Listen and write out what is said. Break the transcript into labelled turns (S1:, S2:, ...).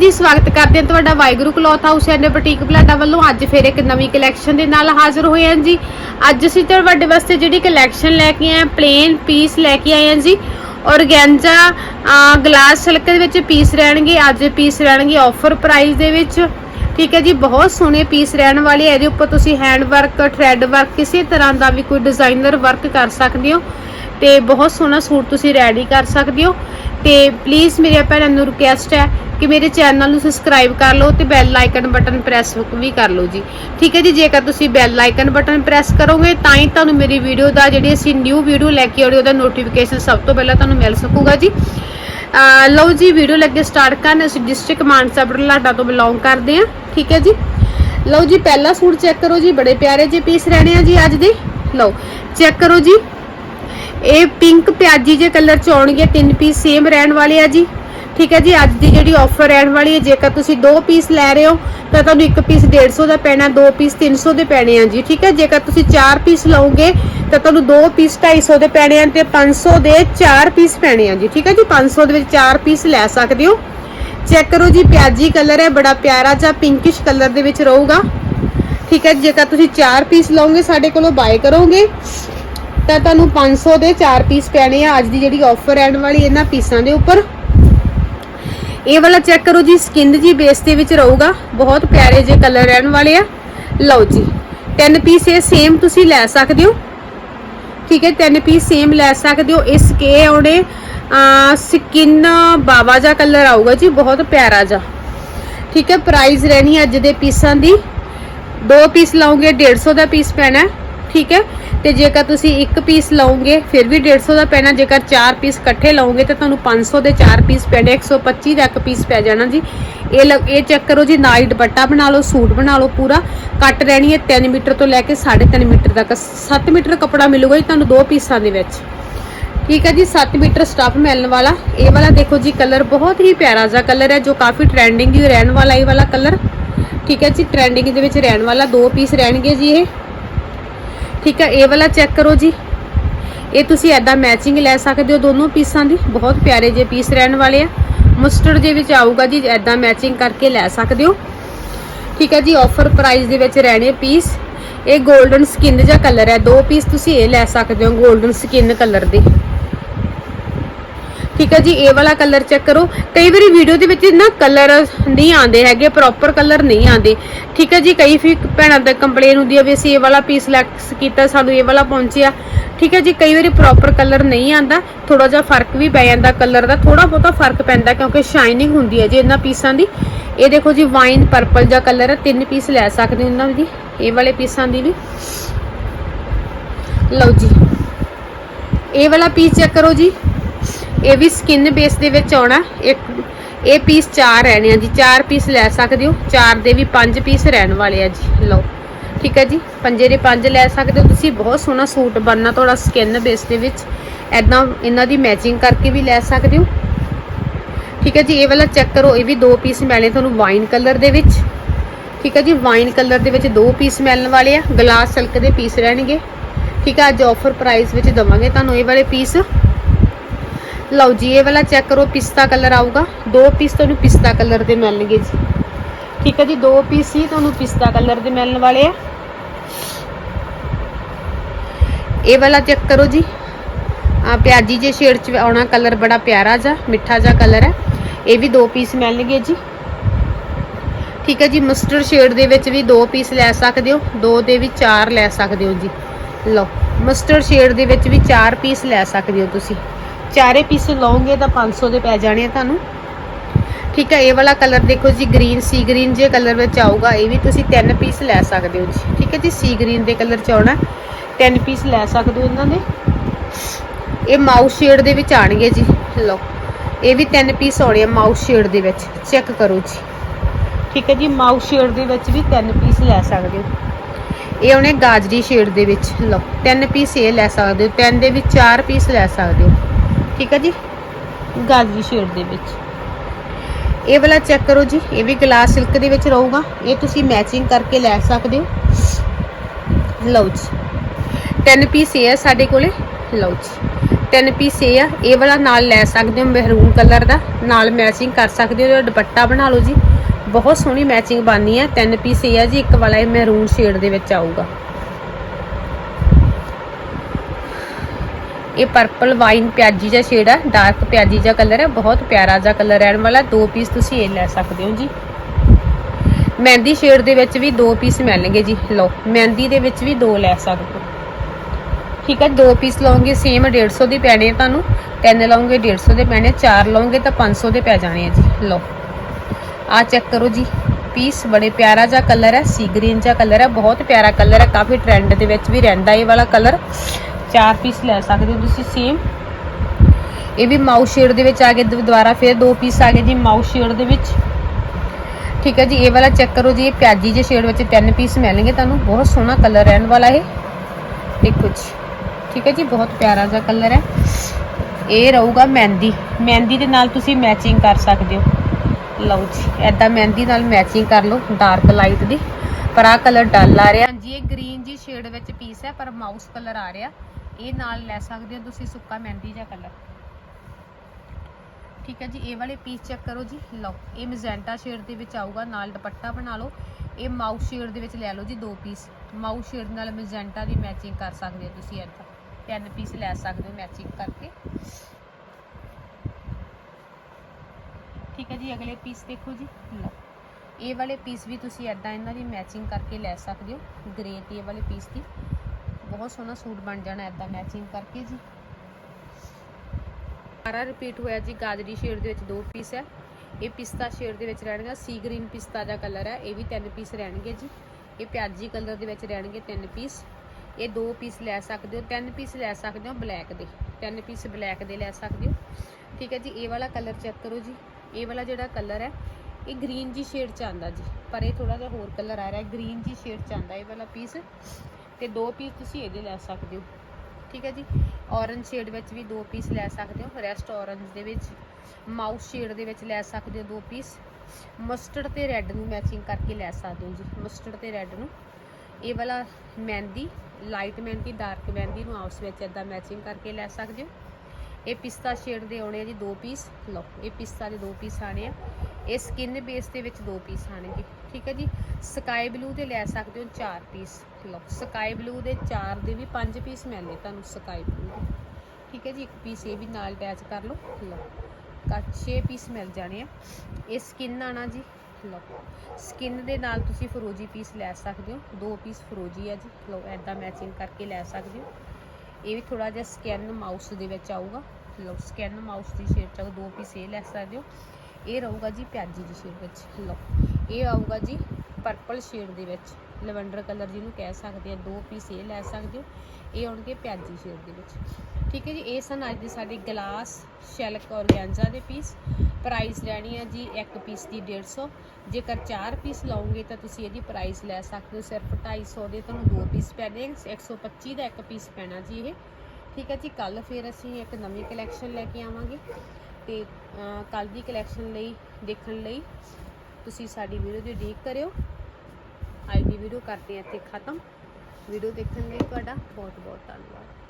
S1: ਜੀ, ਸਵਾਗਤ ਕਰਦੇ ਹਾਂ ਤੁਹਾਡਾ Waheguru cloth house and boutique Balada ਵੱਲੋਂ। ਅੱਜ ਫਿਰ ਇੱਕ ਨਵੀਂ ਕਲੈਕਸ਼ਨ ਦੇ ਨਾਲ ਹਾਜ਼ਰ ਹੋਏ ਹਾਂ ਜੀ। ਅੱਜ ਅਸੀਂ ਤੁਹਾਡੇ ਵਾਸਤੇ ਜਿਹੜੀ ਕਲੈਕਸ਼ਨ ਲੈ ਕੇ ਆਏ ਹਾਂ ਪਲੇਨ ਪੀਸ ਲੈ ਕੇ ਆਏ ਹਾਂ ਜੀ। ਔਰਗੈਂਜਾ ਗਲਾਸ ਸਿਲਕ ਦੇ ਵਿੱਚ ਪੀਸ ਰਹਿਣਗੇ, ਅੱਜ ਪੀਸ ਰਹਿਣਗੇ ਆਫਰ ਪ੍ਰਾਈਸ ਦੇ ਵਿੱਚ। ਠੀਕ ਹੈ ਜੀ, ਬਹੁਤ ਸੋਹਣੇ ਪੀਸ ਰਹਿਣ ਵਾਲੇ ਆ। ਇਹਦੇ ਉੱਪਰ ਤੁਸੀਂ ਹੈਂਡ ਵਰਕ ਥ੍ਰੈਡ ਵਰਕ ਕਿਸੇ ਤਰ੍ਹਾਂ ਦਾ ਵੀ ਕੋਈ ਡਿਜ਼ਾਈਨਰ ਵਰਕ ਕਰ ਸਕਦੇ ਹੋ। ਤੇ ਬਹੁਤ ਸੋਹਣਾ ਸੂਟ ਤੁਸੀਂ ਰੈਡੀ ਕਰ ਸਕਦੇ ਹੋ। ਤੇ ਪਲੀਜ਼ ਮੇਰੀਆਂ ਭੈਣਾਂ ਨੂੰ ਰਿਕੁਐਸਟ ਹੈ ਕਿ ਮੇਰੇ ਚੈਨਲ ਨੂੰ ਸਬਸਕ੍ਰਾਈਬ ਕਰ ਲਓ ਤੇ ਬੈਲ ਆਈਕਨ ਬਟਨ ਪ੍ਰੈਸ ਵੀ ਕਰ ਲਓ ਜੀ। ਠੀਕ ਹੈ ਜੀ, ਜੇਕਰ ਤੁਸੀਂ ਬੈਲ ਆਈਕਨ ਬਟਨ ਪ੍ਰੈਸ ਕਰੋਗੇ, ਤਾਂ ਹੀ ਤੁਹਾਨੂੰ ਮੇਰੀ ਵੀਡੀਓ ਦਾ ਜਿਹੜੀ ਅਸੀਂ ਨਿਊ ਵੀਡੀਓ ਲੈ ਕੇ ਆਉਣੀ, ਉਹਦਾ ਨੋਟੀਫਿਕੇਸ਼ਨ ਸਭ ਤੋਂ ਪਹਿਲਾਂ ਤੁਹਾਨੂੰ ਮਿਲ ਸਕੂਗਾ ਜੀ। ਲਓ ਜੀ ਵੀਡੀਓ ਲੱਗੇ ਸਟਾਰਟ ਕਰਨ, ਅਸੀਂ ਡਿਸਟ੍ਰਿਕਟ ਮਾਨਸਾ ਬਰਲਾਡਾ ਤੋਂ ਬਿਲੋਂਗ ਕਰਦੇ ਹਾਂ। ਠੀਕ ਹੈ ਜੀ। ਲਓ ਜੀ, ਪਹਿਲਾ ਸੂਟ ਚੈੱਕ ਕਰੋ ਜੀ, ਬੜੇ ਪਿਆਰੇ ਜਿਹੇ ਪੀਸ ਰਹਿਣੇ ਆ ਜੀ ਅੱਜ ਦੇ। ਲਓ ਚੈੱਕ ਕਰੋ ਜੀ। ਇਹ ਪਿੰਕ ਪਿਆਜੀ ਜੇ ਕਲਰ ਚ ਆਉਣਗੇ, ਤਿੰਨ ਪੀਸ ਸੇਮ ਰਹਿਣ ਵਾਲੇ ਆ ਜੀ। ਠੀਕ ਹੈ ਜੀ, ਅੱਜ ਦੀ ਜਿਹੜੀ ਆਫਰ ਰਹਿਣ ਵਾਲੀ ਹੈ, ਜੇਕਰ ਤੁਸੀਂ ਦੋ ਪੀਸ ਲੈ ਰਹੇ ਹੋ, ਤਾਂ ਤੁਹਾਨੂੰ ਇੱਕ ਪੀਸ 150 ਦਾ ਪੈਣਾ, ਦੋ ਪੀਸ 300 ਦੇ ਪੈਣੇ ਆ ਜੀ। ਠੀਕ ਹੈ, ਜੇਕਰ ਤੁਸੀਂ ਚਾਰ ਪੀਸ ਲਓਗੇ, ਤਾਂ ਤੁਹਾਨੂੰ ਦੋ ਪੀਸ 250 ਦੇ ਪੈਣੇ ਆ ਤੇ 500 ਦੇ ਚਾਰ ਪੀਸ ਪੈਣੇ ਆ ਜੀ। ਠੀਕ ਹੈ ਜੀ 500 ਦੇ ਵਿੱਚ ਚਾਰ ਪੀਸ ਲੈ ਸਕਦੇ ਹੋ। ਚੈੱਕ ਕਰੋ ਜੀ, ਪਿਆਜੀ ਕਲਰ ਹੈ, ਬੜਾ ਪਿਆਰਾ ਜਿਹਾ ਪਿੰਕਿਸ਼ ਕਲਰ ਦੇ ਵਿੱਚ ਰਹੂਗਾ। ਠੀਕ ਹੈ, ਜੇਕਰ ਤੁਸੀਂ ਚਾਰ ਪੀਸ ਲਓਗੇ, ਸਾਡੇ ਕੋਲੋਂ ਬਾਏ ਕਰੋਗੇ। ਤਾਂ ਤੁਹਾਨੂੰ 500 ਦੇ 4 ਪੀਸ ਪੈਣੇ ਆ। ਅੱਜ ਦੀ ਜਿਹੜੀ ਆਫਰ ਰਹਿਣ ਵਾਲੀ ਇਹਨਾਂ ਪੀਸਾਂ ਦੇ ਉੱਪਰ। ਇਹ ਵਾਲਾ ਚੈੱਕ ਕਰੋ ਜੀ ਸਕਿਨ ਜੀ ਬੇਸ ਦੇ ਵਿੱਚ ਰਹੂਗਾ। ਬਹੁਤ ਪਿਆਰੇ ਜੇ ਕਲਰ ਰਹਿਣ ਵਾਲੇ ਆ। ਲਓ ਜੀ, ਤਿੰਨ ਪੀਸ ਇਹ ਸੇਮ ਤੁਸੀਂ ਲੈ ਸਕਦੇ ਹੋ। ਠੀਕ ਹੈ, ਤਿੰਨ ਪੀਸ ਸੇਮ ਲੈ ਸਕਦੇ ਹੋ। ਇਸ ਕੇ ਆਉਣੇ ਸਕਿਨ ਬਾਵਾ ਜਾ ਕਲਰ ਆਊਗਾ ਜੀ, ਬਹੁਤ ਪਿਆਰਾ ਜਾ ਠੀਕ ਹੈ ਪ੍ਰਾਈਸ ਰਹਿਣੀ ਅੱਜ ਦੇ ਪੀਸਾਂ ਦੀ। ਦੋ ਪੀਸ ਲਾਉਂਗੇ 150 ਦਾ ਪੀਸ ਪੈਣਾ। ਠੀਕ ਹੈ ਤੇ ਜੇਕਰ ਤੁਸੀਂ ਇੱਕ ਪੀਸ ਲਓਗੇ, ਫਿਰ ਵੀ 150 ਦਾ ਪੈਣਾ। ਜੇਕਰ ਚਾਰ ਪੀਸ ਇਕੱਠੇ ਲਓਗੇ, ਤਾਂ ਤੁਹਾਨੂੰ 500 ਦੇ ਚਾਰ ਪੀਸ ਪੈਣੇ 125 ਦਾ ਇੱਕ ਪੀਸ ਪੈ ਜਾਣਾ ਜੀ। ਇਹ ਲ- ਇਹ ਚੈੱਕ ਕਰੋ ਜੀ, ਨਾਲ ਹੀ ਦੁਪੱਟਾ ਬਣਾ ਲਓ, ਸੂਟ ਬਣਾ ਲਓ ਪੂਰਾ। ਕੱਟ ਰਹਿਣੀ ਹੈ 3 ਮੀਟਰ ਤੋਂ ਲੈ ਕੇ 3.5 ਮੀਟਰ ਤੱਕ। 7 ਮੀਟਰ ਕੱਪੜਾ ਮਿਲੂਗਾ ਜੀ ਤੁਹਾਨੂੰ ਦੋ ਪੀਸਾਂ ਦੇ ਵਿੱਚ। ਠੀਕ ਹੈ ਜੀ 7 ਮੀਟਰ ਸਟਫ ਮਿਲਣ ਵਾਲਾ। ਇਹ ਵਾਲਾ ਦੇਖੋ ਜੀ, ਕਲਰ ਬਹੁਤ ਹੀ ਪਿਆਰਾ ਜਿਹਾ ਕਲਰ ਹੈ, ਜੋ ਕਾਫੀ ਟ੍ਰੈਂਡਿੰਗ ਹੀ ਰਹਿਣ ਵਾਲਾ ਇਹ ਵਾਲਾ ਕਲਰ। ਠੀਕ ਹੈ ਜੀ ਟ੍ਰੈਂਡਿੰਗ ਦੇ ਵਿੱਚ ਰਹਿਣ ਵਾਲਾ ਦੋ ਪੀਸ ਰਹਿਣਗੇ ਜੀ ਇਹ। ਠੀਕ ਹੈ, ਇਹ ਵਾਲਾ ਚੈੱਕ ਕਰੋ ਜੀ। ਇਹ ਤੁਸੀਂ ਐਦਾਂ ਮੈਚਿੰਗ ਲੈ ਸਕਦੇ ਹੋ ਦੋਨੋਂ ਪੀਸਾਂ ਦੀ। ਬਹੁਤ ਪਿਆਰੇ ਜੇ ਪੀਸ ਰਹਿਣ ਵਾਲੇ ਆ। ਮਸਟਰਡ ਦੇ ਵਿੱਚ ਆਊਗਾ ਜੀ ਐਦਾਂ ਮੈਚਿੰਗ ਕਰਕੇ ਲੈ ਸਕਦੇ ਹੋ। ਠੀਕ ਹੈ ਜੀ ਆਫਰ ਪ੍ਰਾਈਸ ਦੇ ਵਿੱਚ ਰਹਿਣੇ ਪੀਸ। ਇਹ 골ਡਨ ਸਕਿਨ ਜਿਹਾ ਕਲਰ ਹੈ। ਦੋ ਪੀਸ ਤੁਸੀਂ ਇਹ ਲੈ ਸਕਦੇ ਹੋ 골ਡਨ ਸਕਿਨ ਕਲਰ ਦੇ। ਠੀਕ ਹੈ ਜੀ, ਇਹ ਵਾਲਾ ਕਲਰ ਚੈੱਕ ਕਰੋ। ਕਈ ਵਾਰੀ ਵੀਡੀਓ ਦੇ ਵਿੱਚ ਨਾ ਕਲਰ ਨਹੀਂ ਆਉਂਦੇ ਹੈਗੇ ਪ੍ਰੋਪਰ ਕਲਰ ਨਹੀਂ ਆਉਂਦੇ। ਠੀਕ ਹੈ ਜੀ, ਕਈ ਫਿਰ ਭੈਣਾਂ ਦਾ ਕੰਪਲੇਨ ਹੁੰਦੀ ਹੈ ਵੀ ਅਸੀਂ ਇਹ ਵਾਲਾ ਪੀਸ ਸਿਲੈਕਟ ਕੀਤਾ, ਸਾਨੂੰ ਇਹ ਵਾਲਾ ਪਹੁੰਚਿਆ। ਠੀਕ ਹੈ ਜੀ, ਕਈ ਵਾਰੀ ਪ੍ਰੋਪਰ ਕਲਰ ਨਹੀਂ ਆਂਦਾ ਥੋੜਾ ਜਿਹਾ ਫ਼ਰਕ ਵੀ ਪੈ ਜਾਂਦਾ ਕਲਰ ਦਾ ਥੋੜਾ ਬਹੁਤਾ ਫ਼ਰਕ ਪੈਂਦਾ ਕਿਉਂਕਿ ਸ਼ਾਈਨਿੰਗ ਹੁੰਦੀ ਹੈ ਜੀ ਇਹਨਾਂ ਪੀਸਾਂ ਦੀ। ਇਹ ਦੇਖੋ ਜੀ ਵਾਈਨ ਪਰਪਲ ਜਿਹਾ ਕਲਰ ਹੈ, ਤਿੰਨ ਪੀਸ ਲੈ ਸਕਦੇ ਹੋ ਇਹਨਾਂ ਦੀ, ਇਹ ਵਾਲੇ ਪੀਸਾਂ ਦੀ ਵੀ। ਲਓ ਜੀ, ਇਹ ਵਾਲਾ ਪੀਸ ਚੈੱਕ ਕਰੋ ਜੀ। ਇਹ ਵੀ ਸਕਿਨ ਬੇਸ ਦੇ ਵਿੱਚ ਆਉਣਾ। ਇੱਕ, ਇਹ ਪੀਸ ਚਾਰ ਰਹਿਣੇ ਆ ਜੀ। ਚਾਰ ਪੀਸ ਲੈ ਸਕਦੇ ਹੋ। ਚਾਰ ਦੇ ਵੀ ਪੰਜ ਪੀਸ ਰਹਿਣ ਵਾਲੇ ਆ ਜੀ। ਲਓ, ਠੀਕ ਹੈ ਜੀ? ਪੰਜੇ ਦੇ ਪੰਜ ਲੈ ਸਕਦੇ ਹੋ। ਤੁਸੀਂ ਬਹੁਤ ਸੋਹਣਾ ਸੂਟ ਬਣਨਾ ਤੁਹਾਡਾ ਸਕਿਨ ਬੇਸ ਦੇ ਵਿੱਚ। ਐਦਾਂ ਇਹਨਾਂ ਦੀ ਮੈਚਿੰਗ ਕਰਕੇ ਵੀ ਲੈ ਸਕਦੇ ਹੋ। ਠੀਕ ਹੈ ਜੀ? ਇਹ ਵਾਲਾ ਚੈੱਕ ਕਰੋ। ਇਹ ਵੀ ਦੋ ਪੀਸ ਮਿਲਣੇ ਤੁਹਾਨੂੰ ਵਾਈਨ ਕਲਰ ਦੇ ਵਿੱਚ। ਠੀਕ ਹੈ ਜੀ? ਵਾਈਨ ਕਲਰ ਦੇ ਵਿੱਚ ਦੋ ਪੀਸ ਮਿਲਣ ਵਾਲੇ ਆ। ਗਲਾਸ ਸਿਲਕ ਦੇ ਪੀਸ ਰਹਿਣਗੇ। ਠੀਕ ਹੈ ਅੱਜ ਆਫਰ ਪ੍ਰਾਈਸ ਵਿੱਚ ਦਵਾਂਗੇ ਤੁਹਾਨੂੰ ਇਹ ਵਾਲੇ ਪੀਸ ਲਓ ਜੀ, ਇਹ ਵਾਲਾ ਚੈੱਕ ਕਰੋ, ਪਿਸਤਾ ਕਲਰ ਆਊਗਾ। ਦੋ ਪੀਸ ਤੁਹਾਨੂੰ ਪਿਸਤਾ ਕਲਰ ਦੇ ਮਿਲਣਗੇ ਜੀ। ਠੀਕ ਹੈ ਜੀ, ਦੋ ਪੀਸ ਹੀ ਤੁਹਾਨੂੰ ਪਿਸਤਾ ਕਲਰ ਦੇ ਮਿਲਣ ਵਾਲੇ ਆ। ਇਹ ਵਾਲਾ ਚੈੱਕ ਕਰੋ ਜੀ। ਆ ਪਿਆਜੀ ਜੇ ਸ਼ੇਡ ਚ ਆਉਣਾ ਕਲਰ ਬੜਾ ਪਿਆਰਾ ਜਿਹਾ, ਮਿੱਠਾ ਜਿਹਾ ਕਲਰ ਹੈ। ਇਹ ਵੀ ਦੋ ਪੀਸ ਮਿਲਣਗੇ ਜੀ। ਠੀਕ ਹੈ ਜੀ ਮਸਟਰਡ ਸ਼ੇਡ ਦੇ ਵਿੱਚ ਵੀ ਦੋ ਪੀਸ ਲੈ ਸਕਦੇ ਹੋ। ਦੋ ਦੇ ਵੀ ਚਾਰ ਲੈ ਸਕਦੇ ਹੋ ਜੀ। ਲਓ ਮਸਟਰਡ ਸ਼ੇਡ ਦੇ ਵਿੱਚ ਵੀ ਚਾਰ ਪੀਸ ਲੈ ਸਕਦੇ ਹੋ ਤੁਸੀਂ। ਚਾਰੇ ਪੀਸ ਲਓਗੇ ਤਾਂ 500 ਦੇ ਪੈ ਜਾਣੇ ਆ ਤੁਹਾਨੂੰ। ਠੀਕ ਹੈ ਇਹ ਵਾਲਾ ਕਲਰ ਦੇਖੋ ਜੀ, ਗ੍ਰੀਨ, ਸੀ ਗ੍ਰੀਨ ਜੇ ਕਲਰ ਵਿੱਚ ਆਊਗਾ, ਇਹ ਵੀ ਤੁਸੀਂ ਤਿੰਨ ਪੀਸ ਲੈ ਸਕਦੇ ਹੋ ਜੀ। ਠੀਕ ਹੈ ਜੀ, ਸੀ ਗ੍ਰੀਨ ਦੇ ਕਲਰ ਚ ਆਉਣਾ। ਤਿੰਨ ਪੀਸ ਲੈ ਸਕਦੇ ਹੋ ਇਹਨਾਂ ਦੇ। ਇਹ ਮਾਊਸ ਸ਼ੇਡ ਦੇ ਵਿੱਚ ਆਣਗੇ ਜੀ, ਲਓ। ਇਹ ਵੀ ਤਿੰਨ ਪੀਸ ਆਉਣੇ ਆ ਮਾਊਸ ਸ਼ੇਡ ਦੇ ਵਿੱਚ, ਚੈੱਕ ਕਰੋ ਜੀ। ਠੀਕ ਹੈ ਜੀ, ਮਾਊਸ ਸ਼ੇਡ ਦੇ ਵਿੱਚ ਵੀ ਤਿੰਨ ਪੀਸ ਲੈ ਸਕਦੇ ਹੋ। ਇਹ ਆਉਣੇ ਗਾਜਰੀ ਸ਼ੇਡ ਦੇ ਵਿੱਚ, ਲਓ। ਤਿੰਨ ਪੀਸ ਇਹ ਲੈ ਸਕਦੇ ਹੋ ਤਿੰਨ ਦੇ ਵਿੱਚ ਚਾਰ ਪੀਸ ਲੈ ਸਕਦੇ ਹੋ। ਠੀਕ ਹੈ ਜੀ? ਗਾਜਰੀ ਸ਼ੇਡ ਦੇ ਵਿੱਚ। ਇਹ ਵਾਲਾ ਚੈੱਕ ਕਰੋ ਜੀ, ਇਹ ਵੀ ਗਲਾਸ ਸਿਲਕ ਦੇ ਵਿੱਚ ਰਹੂਗਾ। ਇਹ ਤੁਸੀਂ ਮੈਚਿੰਗ ਕਰਕੇ ਲੈ ਸਕਦੇ ਹੋ। ਲਓ ਜੀ। ਤਿੰਨ ਪੀਸ ਇਹ ਆ ਸਾਡੇ ਕੋਲੇ। ਲਓ ਜੀ। ਤਿੰਨ ਪੀਸ ਇਹ ਆ, ਇਹ ਵਾਲਾ ਨਾਲ ਲੈ ਸਕਦੇ ਹੋ ਮਹਿਰੂਨ ਕਲਰ ਦਾ। ਨਾਲ ਮੈਚਿੰਗ ਕਰ ਸਕਦੇ ਹੋ ਦੁਪੱਟਾ ਬਣਾ ਲਓ ਜੀ। ਬਹੁਤ ਸੋਹਣੀ ਮੈਚਿੰਗ ਬਣਨੀ ਹੈ ਤਿੰਨ ਪੀਸ ਇਹ ਆ ਜੀ, ਇੱਕ ਵਾਲਾ ਇਹ ਮਹਿਰੂਨ ਸ਼ੇਡ ਦੇ ਵਿੱਚ ਆਊਗਾ। ਇਹ ਪਰਪਲ ਵਾਈਨ ਪਿਆਜੀ ਜਿਹਾ ਸ਼ੇਡ ਹੈ ਡਾਰਕ ਪਿਆਜੀ ਜਿਹਾ ਕਲਰ ਹੈ ਬਹੁਤ ਪਿਆਰਾ ਜਿਹਾ ਕਲਰ ਰਹਿਣ ਵਾਲਾ ਦੋ ਪੀਸ ਤੁਸੀਂ ਇਹ ਲੈ ਸਕਦੇ ਹੋ ਜੀ। ਮਹਿੰਦੀ ਸ਼ੇਡ ਦੇ ਵਿੱਚ ਵੀ ਦੋ ਪੀਸ ਮਿਲਣਗੇ ਜੀ, ਲਓ, ਮਹਿੰਦੀ ਦੇ ਵਿੱਚ ਵੀ ਦੋ ਲੈ ਸਕਦੇ ਹੋ। ਠੀਕ ਹੈ ਦੋ ਪੀਸ ਲਓਗੇ ਸੇਮ 150 ਦੀ ਪੈਣੇ ਆ ਤੁਹਾਨੂੰ, ਤਿੰਨ ਲਓਗੇ 150 ਦੇ ਪੈਣੇ ਚਾਰ ਲਓਗੇ ਤਾਂ 500 ਦੇ ਪੈ ਜਾਣੇ ਆ ਜੀ, ਲਓ। ਆ ਚੈੱਕ ਕਰੋ ਜੀ ਪੀਸ ਬੜੇ ਪਿਆਰਾ ਜਿਹਾ ਕਲਰ ਹੈ ਸੀ ਗ੍ਰੀਨ ਜਿਹਾ ਕਲਰ ਹੈ ਬਹੁਤ ਪਿਆਰਾ ਕਲਰ ਹੈ ਕਾਫੀ ਟ੍ਰੈਂਡ ਦੇ ਵਿੱਚ ਵੀ ਰਹਿੰਦਾ ਇਹ ਵਾਲਾ ਕਲਰ ਚਾਰ ਪੀਸ ਲੈ ਸਕਦੇ ਹੋ ਤੁਸੀਂ ਸੇਮ ਇਹ ਵੀ ਮਾਊਸ ਸ਼ੇਡ ਦੇ ਵਿੱਚ ਆ ਗਏ ਦੁਬਾਰਾ ਫਿਰ ਦੋ ਪੀਸ ਆ ਗਏ ਜੀ ਮਾਊਸ ਸ਼ੇਡ ਦੇ ਵਿੱਚ। ਠੀਕ ਹੈ ਜੀ, ਇਹ ਵਾਲਾ ਚੈੱਕ ਕਰੋ ਜੀ, ਇਹ ਪਿਆਜੀ ਜਿਹੇ ਸ਼ੇਡ ਵਿੱਚ ਤਿੰਨ ਪੀਸ ਮਿਲਣਗੇ ਤੁਹਾਨੂੰ। ਬਹੁਤ ਸੋਹਣਾ ਕਲਰ ਰਹਿਣ ਵਾਲਾ ਇਹ। ਦੇਖੋ ਜੀ। ਠੀਕ ਹੈ ਜੀ, ਬਹੁਤ ਪਿਆਰਾ ਜਿਹਾ ਕਲਰ ਹੈ। ਇਹ ਰਹੂਗਾ ਮਹਿੰਦੀ। ਮਹਿੰਦੀ ਦੇ ਨਾਲ ਤੁਸੀਂ ਮੈਚਿੰਗ ਕਰ ਸਕਦੇ ਹੋ। ਲਓ ਜੀ ਐਦਾਂ ਮਹਿੰਦੀ ਨਾਲ ਮੈਚਿੰਗ ਕਰ ਲਓ ਡਾਰਕ ਲਾਈਟ ਦੀ। ਪਰ ਆ ਕਲਰ ਡਲ ਆ ਰਿਹਾ। ਜੀ ਇਹ ਗ੍ਰੀਨ ਜੀ ਸ਼ੇਡ ਵਿੱਚ ਪੀਸ ਹੈ, ਪਰ ਮਾਊਸ ਕਲਰ ਆ ਰਿਹਾ। ਇਹ ਨਾਲ ਲੈ ਸਕਦੇ ਹੋ ਤੁਸੀਂ ਸੁੱਕਾ ਮਹਿੰਦੀ ਜਾਂ ਕਲਰ ਠੀਕ ਹੈ ਜੀ, ਇਹ ਵਾਲੇ ਪੀਸ ਚੈੱਕ ਕਰੋ ਜੀ। ਲਓ, ਇਹ ਮੈਜੈਂਟਾ ਸ਼ੇਡ ਦੇ ਵਿੱਚ ਆਊਗਾ, ਨਾਲ ਦੁਪੱਟਾ ਬਣਾ ਲਓ। ਇਹ ਮਾਊਸ ਸ਼ੇਡ ਦੇ ਵਿੱਚ ਲੈ ਲਓ ਜੀ ਦੋ ਪੀਸ ਮਾਊਸ ਸ਼ੇਡ ਨਾਲ ਮੈਜੈਂਟਾ ਦੀ ਮੈਚਿੰਗ ਕਰ ਸਕਦੇ ਹੋ ਤੁਸੀਂ ਇੱਦਾਂ ਤਿੰਨ ਪੀਸ ਲੈ ਸਕਦੇ ਹੋ ਮੈਚਿੰਗ ਕਰਕੇ। ਠੀਕ ਹੈ ਜੀ, ਅਗਲੇ ਪੀਸ ਦੇਖੋ ਜੀ। ਲਓ, ਇਹ ਵਾਲੇ ਪੀਸ ਵੀ ਤੁਸੀਂ ਐਦਾਂ ਇਹਨਾਂ ਦੀ ਮੈਚਿੰਗ ਕਰਕੇ ਲੈ ਸਕਦੇ ਹੋ। ਗ੍ਰੇ ਤੇ ਇਹ ਵਾਲੇ ਪੀਸ ਦੀ। ਬਹੁਤ ਸੋਹਣਾ ਸੂਟ ਬਣ ਜਾਣਾ ਐਦਾਂ ਮੈਚਿੰਗ ਕਰਕੇ ਜੀ। ਸਾਰਾ ਰਿਪੀਟ ਹੋਇਆ ਜੀ, ਗਾਜਰੀ ਸ਼ੇਡ ਦੇ ਵਿੱਚ ਦੋ ਪੀਸ ਹੈ। ਇਹ ਪਿਸਤਾ ਸ਼ੇਡ ਦੇ ਵਿੱਚ ਰਹਿਣਗਾ ਸੀ ਗ੍ਰੀਨ ਪਿਸਤਾ ਦਾ ਕਲਰ ਹੈ, ਇਹ ਵੀ ਤਿੰਨ ਪੀਸ ਰਹਿਣਗੇ ਜੀ। ਇਹ ਪਿਆਜੀ ਕਲਰ ਦੇ ਵਿੱਚ ਰਹਿਣਗੇ ਤਿੰਨ ਪੀਸ ਇਹ ਦੋ ਪੀਸ ਲੈ ਸਕਦੇ ਹੋ, ਤਿੰਨ ਪੀਸ ਲੈ ਸਕਦੇ ਹੋ ਬਲੈਕ ਦੇ। ਤਿੰਨ ਪੀਸ ਬਲੈਕ ਦੇ ਲੈ ਸਕਦੇ ਹੋ। ਠੀਕ ਹੈ ਜੀ, ਇਹ ਵਾਲਾ ਕਲਰ ਚੈੱਕ ਕਰੋ ਜੀ। ਇਹ ਵਾਲਾ ਜਿਹੜਾ ਕਲਰ ਹੈ, ਇਹ ਗ੍ਰੀਨ ਜੀ ਸ਼ੇਡ ਚ ਆਂਦਾ ਜੀ। ਪਰ ਇਹ ਥੋੜਾ ਜਿਹਾ ਹੋਰ ਕਲਰ ਆ ਰਿਹਾ ਗ੍ਰੀਨ ਜੀ ਸ਼ੇਡ ਚ ਆਂਦਾ ਇਹ ਵਾਲਾ ਪੀਸ ਤੇ ਦੋ ਪੀਸ ਤੁਸੀਂ ਇਹਦੇ ਲੈ ਸਕਦੇ ਹੋ। ਠੀਕ ਹੈ ਜੀ? ਔਰੰਜ ਸ਼ੇਡ ਵਿੱਚ ਵੀ ਦੋ ਪੀਸ ਲੈ ਸਕਦੇ ਹੋ। ਰੈਸਟ ਔਰੰਜ ਦੇ ਵਿੱਚ ਮਾਊਸ ਸ਼ੇਡ ਦੇ ਵਿੱਚ ਲੈ ਸਕਦੇ ਹੋ ਦੋ ਪੀਸ। ਮਸਟਰਡ ਤੇ ਰੈੱਡ ਨੂੰ ਮੈਚਿੰਗ ਕਰਕੇ ਲੈ ਸਕਦੇ ਹੋ ਜੀ। ਮਸਟਰਡ ਤੇ ਰੈੱਡ ਨੂੰ। ਇਹ ਵਾਲਾ ਮਹਿੰਦੀ ਲਾਈਟ ਮਹਿੰਦੀ ਡਾਰਕ ਮਹਿੰਦੀ ਨੂੰ ਆਪਸ ਵਿੱਚ ਇਦਾਂ ਮੈਚਿੰਗ ਕਰਕੇ ਲੈ ਸਕਦੇ ਹੋ। ਇਹ ਪਿਸਤਾ ਸ਼ੇਡ ਦੇ ਆਉਣੇ ਆ ਜੀ ਦੋ ਪੀਸ। ਲਓ, ਇਹ ਪਿਸਤਾ ਦੇ ਦੋ ਪੀਸ ਆਣੇ ਆ। ਇਹ ਸਕਿਨ ਬੇਸ ਦੇ ਵਿੱਚ ਦੋ ਪੀਸ ਆਣਗੇ ਠੀਕ ਹੈ ਜੀ? ਸਕਾਈ ਬਲੂ ਦੇ ਲੈ ਸਕਦੇ ਹੋ ਚਾਰ ਪੀਸ। ਲਓ। ਸਕਾਈ ਬਲੂ ਦੇ ਚਾਰ ਦੇ ਵੀ ਪੰਜ ਪੀਸ ਮਿਲਨੇ ਤੁਹਾਨੂੰ ਸਕਾਈ ਬਲੂ ਦੇ। ਠੀਕ ਹੈ ਜੀ, ਇੱਕ ਪੀਸ ਇਹ ਵੀ ਨਾਲ ਅਟੈਚ ਕਰ ਲਓ। ਲਓ, ਕੱਟ 6 ਪੀਸ ਮਿਲ ਜਾਣੇ ਆ। ਇਹ ਸਕਿਨ ਆਣਾ ਜੀ। ਲਓ ਸਕਿਨ ਦੇ ਨਾਲ ਤੁਸੀਂ ਫਰੋਜੀ ਪੀਸ ਲੈ ਸਕਦੇ ਹੋ। ਦੋ ਪੀਸ ਫਰੋਜੀ ਆ ਜੀ। ਲਓ ਐਦਾਂ ਮੈਚਿੰਗ ਕਰਕੇ ਲੈ ਸਕਦੇ ਹੋ। ਇਹ ਵੀ ਥੋੜਾ ਜਿਹਾ ਸਕੈਨ ਮਾਊਸ ਦੇ ਵਿੱਚ ਆਊਗਾ। ਲਓ ਸਕੈਨ ਮਾਊਸ ਦੀ ਸ਼ੇਪ ਚ ਦੋ ਪੀਸ ਇਹ ਲੈ ਸਕਦੇ ਹੋ। ਇਹ ਰਹੂਗਾ ਜੀ ਪਿਆਜੀ ਦੀ ਸ਼ੇਪ ਵਿੱਚ। ਲਓ, ਇਹ ਆਊਗਾ ਜੀ ਪਰਪਲ ਸ਼ੇਡ ਦੇ ਵਿੱਚ। ਲਵੈਂਡਰ ਕਲਰ ਜਿਹਨੂੰ ਕਹਿ ਸਕਦੇ ਆ, ਦੋ ਪੀਸ ਇਹ ਲੈ ਸਕਦੇ ਹੋ। ਇਹ ਆਉਣਗੇ ਪਿਆਜੀ ਸ਼ੇਡ ਦੇ ਵਿੱਚ। ਠੀਕ ਹੈ ਜੀ, ਇਹ ਸਨ ਅੱਜ ਦੇ ਸਾਡੇ ਗਲਾਸ ਸ਼ੈਲਕ ਔਰਗੈਂਜ਼ਾ ਦੇ ਪੀਸ ਪ੍ਰਾਈਸ ਰਹਿਣੀ ਹੈ ਜੀ ਇੱਕ ਪੀਸ ਦੀ 150 ਜੇਕਰ ਚਾਰ ਪੀਸ ਲਓਗੇ ਤਾਂ ਤੁਸੀਂ ਇਹਦੀ ਪ੍ਰਾਈਸ ਲੈ ਸਕਦੇ ਹੋ। ਸਿਰਫ 250 ਦੇ ਤੁਹਾਨੂੰ ਦੋ ਪੀਸ ਪੈਣੇ 125 ਦਾ ਇੱਕ ਪੀਸ ਪੈਣਾ ਜੀ ਇਹ। ਠੀਕ ਹੈ ਜੀ ਕੱਲ ਫਿਰ ਅਸੀਂ ਇੱਕ ਨਵੀਂ ਕਲੈਕਸ਼ਨ ਲੈ ਕੇ ਆਵਾਂਗੇ। ਤੇ ਕੱਲ ਦੀ ਕਲੈਕਸ਼ਨ ਲਈ, ਦੇਖਣ ਲਈ ਤੁਸੀਂ ਸਾਡੀ ਵੀਡੀਓ ਦੀ ਉਡੀਕ ਕਰਿਓ। ਅੱਜ ਦੀ ਵੀਡੀਓ ਕਰਦੇ ਹਾਂ ਇੱਥੇ ਖਤਮ। ਵੀਡੀਓ ਦੇਖਣ ਲਈ ਤੁਹਾਡਾ ਬਹੁਤ ਬਹੁਤ ਧੰਨਵਾਦ।